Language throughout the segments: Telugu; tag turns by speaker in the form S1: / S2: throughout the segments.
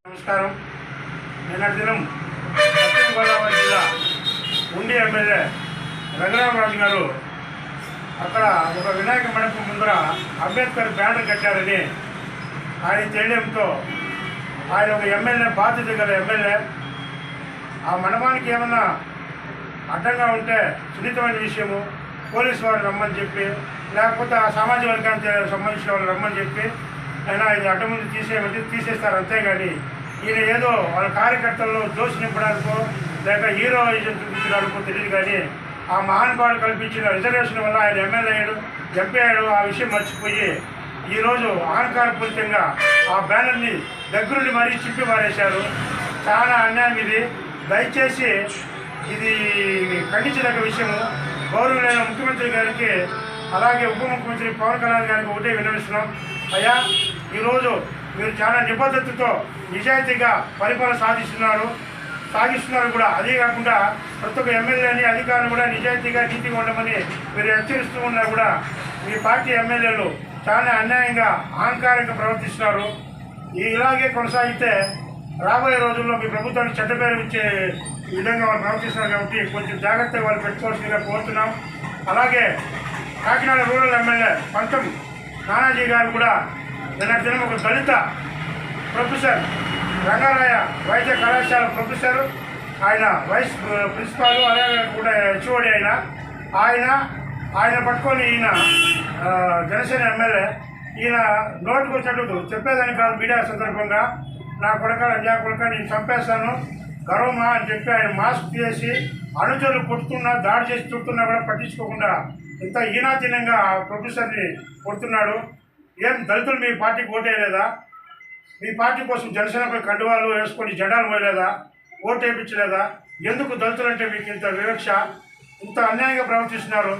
S1: నమస్కారం. నిన్న దినం పశ్చిమ గోదావరి జిల్లా ఉండి ఎమ్మెల్యే రఘురామరాజు గారు అక్కడ ఒక వినాయక మండపం ముందర అంబేద్కర్ బ్యానర్ కట్టారని ఆయన తెలియడంతో ఆయన ఒక ఎమ్మెల్యే బాధ్యత గల ఎమ్మెల్యే ఆ మండపానికి ఏమన్నా అడ్డంగా ఉంటే సున్నితమైన విషయము పోలీసు వారు రమ్మని చెప్పి లేకపోతే ఆ సామాజిక వర్గానికి సంబంధించిన వాళ్ళు రమ్మని చెప్పి అయినా ఇది అడ్డం ముందు తీసేయమంటే తీసేస్తారు అంతేగాని ఈయన ఏదో వాళ్ళ కార్యకర్తల్లో జోష్ నింపడానికో లేక హీరో చూపించడానికో తెలియదు కానీ ఆ మహానుభావుడు కల్పించిన రిజర్వేషన్ వల్ల ఆయన ఎమ్మెల్యే అయ్యాడు ఎంపీ అయ్యాడు ఆ విషయం మర్చిపోయి ఈరోజు అహంకారపూరితంగా ఆ బ్యానర్ని దగ్గరుండి మరీ చిప్పి మారేశారు చాలా అన్యాయం ఇది. దయచేసి ఇది ఖండించదగ్గ విషయము. గౌరవమైన ముఖ్యమంత్రి గారికి అలాగే ఉప ముఖ్యమంత్రి పవన్ కళ్యాణ్ గారికి ఒకటే విన్నవిస్తున్నాం. అయ్యా ఈరోజు మీరు చాలా నిబద్ధతతో నిజాయితీగా పరిపాలన సాధిస్తున్నారు. సాగిస్తున్నారు కూడా. అదే కాకుండా ప్రతి ఒక్క ఎమ్మెల్యేని అధికారులు కూడా నిజాయితీగా నీతిగా ఉండమని మీరు హెచ్చరిస్తూ ఉన్నా కూడా మీ పార్టీ ఎమ్మెల్యేలు చాలా అన్యాయంగా అహంకారంగా ప్రవర్తిస్తున్నారు. ఇలాగే కొనసాగితే రాబోయే రోజుల్లో మీ ప్రభుత్వానికి చెడ్డ పేరు ఇచ్చే విధంగా వాళ్ళు ప్రవర్తిస్తున్నారు కాబట్టి కొంచెం జాగ్రత్తగా వాళ్ళు పెట్టుకోవాల్సిందిగా కోరుతున్నాం. అలాగే కాకినాడ రూరల్ ఎమ్మెల్యే పంతం నానాజీ గారు కూడా నిన్న దినం ఒక దళిత ప్రొఫెసర్ రంగారాయ వైద్య కళాశాల ప్రొఫెసర్. ఆయన వైస్ ప్రిన్సిపాల్ అలాగే కూడా హెచ్ఓడి ఆయన ఆయన ఆయన పట్టుకొని ఈయన జనసేన ఎమ్మెల్యే. ఈయన నోటుకు వచ్చినట్టు చెప్పేదానికి కాదు మీడియా సందర్భంగా. నా కొడక నా కొడక నేను చంపేస్తాను. గర్వమా అని చెప్పి ఆయన మాస్క్ వేసి అనుచరులు కొడుతున్నా దాడి చేసి చుడుతున్నా కూడా పట్టించుకోకుండా ఇంత ఈనాతీనంగా ఆ ప్రొఫెసర్ని కొడుతున్నాడు. ఏం దళితులు మీ పార్టీకి ఓటేయలేదా? మీ పార్టీ కోసం జనసేనపై కండువాలు వేసుకొని జెండాలు పోయలేదా ఓటు వేయించలేదా ఎందుకు దళితులు అంటే మీకు ఇంత వివక్ష? ఇంత అన్యాయంగా ప్రవర్తిస్తున్నారు.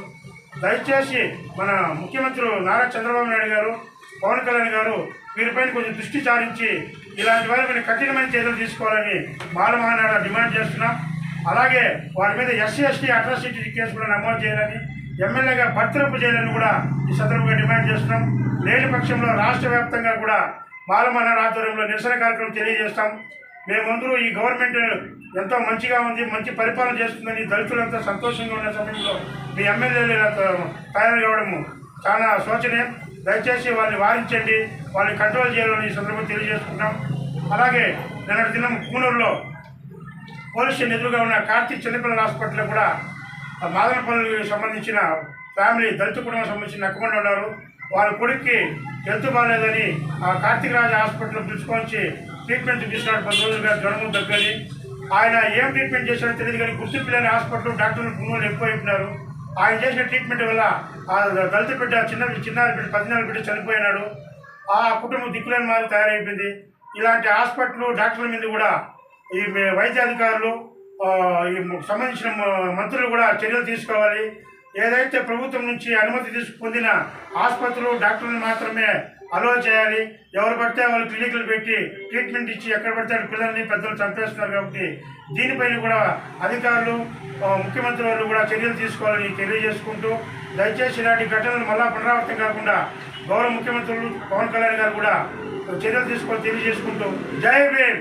S1: దయచేసి మన ముఖ్యమంత్రి నారా చంద్రబాబు నాయుడు గారు పవన్ కళ్యాణ్ గారు వీరిపైన కొంచెం దృష్టి సారించి ఇలాంటి వారి మీద కఠినమైన చర్యలు తీసుకోవాలని బాలమహానాడు డిమాండ్ చేస్తున్నాం. అలాగే వారి మీద ఎస్సీ ఎస్టీ అట్రాసిటీ కేసు కూడా నమోదు చేయాలని ఎమ్మెల్యేగా బర్తరపు చేయాలని కూడా ఈ సందర్భంగా డిమాండ్ చేస్తున్నాం. లేని పక్షంలో రాష్ట్ర వ్యాప్తంగా కూడా బాలమహానాడు ఆధ్వర్యంలో నిరసన కార్యక్రమం తెలియజేస్తాం. మేమందరూ ఈ గవర్నమెంట్ ఎంతో మంచిగా ఉంది మంచి పరిపాలన చేస్తుందని దళితులంతా సంతోషంగా ఉన్న సమయంలో మీ ఎమ్మెల్యేలు తయారు కావడము చాలా శోచనీయం. దయచేసి వారిని వారించండి వాళ్ళని కంట్రోల్ చేయాలని ఈ సందర్భంగా తెలియజేసుకుంటాం అలాగే నిన్నటి దినం కూనూరులో పోలీస్ స్టేషన్ ఎదురుగా ఉన్న కార్తీక్ చిన్నపిల్లల హాస్పిటల్లో కూడా ఆ మాదనపల్లికి సంబంధించిన ఫ్యామిలీ దళిత కుటుంబం సంబంధించిన నక్కకుండా ఉన్నారు. వాళ్ళ కొడుక్కి హెల్త్ బాగాలేదని ఆ కార్తీక్ రాజు హాస్పిటల్ పిలుచుకొచ్చి ట్రీట్మెంట్ తీసుకున్నాడు. పది రోజులుగా జ్వరము దగ్గరని ఆయన ఏం ట్రీట్మెంట్ చేశాడో తెలియదు కానీ గుర్తింపు లేని హాస్పిటల్ డాక్టర్లు గుణాలు ఎక్కువ అయిపోయినారు. ఆయన చేసిన ట్రీట్మెంట్ వల్ల దళిత బిడ్డ చిన్న చిన్నారి బిడ్డ పద్నాలుగు బిడ్డ చనిపోయినాడు. ఆ కుటుంబం దిక్కులేని మాదిరి తయారైపోయింది. ఇలాంటి హాస్పిటల్ డాక్టర్ల మీద కూడా ఈ మే- ఈ సంబంధించిన మంత్రులు కూడా చర్యలు తీసుకోవాలి. ఏదైతే ప్రభుత్వం నుంచి అనుమతి తీసుకు పొందిన ఆసుపత్రులు డాక్టర్లు మాత్రమే అలో చేయాలి. ఎవరు పడితే వాళ్ళు క్లినిక్లు పెట్టి ట్రీట్మెంట్ ఇచ్చి ఎక్కడ పడితే అక్కడ పిల్లల్ని పెద్దలు చంపేస్తున్నారు కాబట్టి దీనిపైన కూడా అధికారులు ముఖ్యమంత్రి వాళ్ళు కూడా చర్యలు తీసుకోవాలని తెలియజేసుకుంటూ దయచేసి ఇలాంటి ఘటనలు మళ్ళా పునరావృతం కాకుండా గౌరవ ముఖ్యమంత్రులు పవన్ కళ్యాణ్ గారు కూడా చర్యలు తీసుకోవాలని తెలియజేసుకుంటూ జై భీమ్!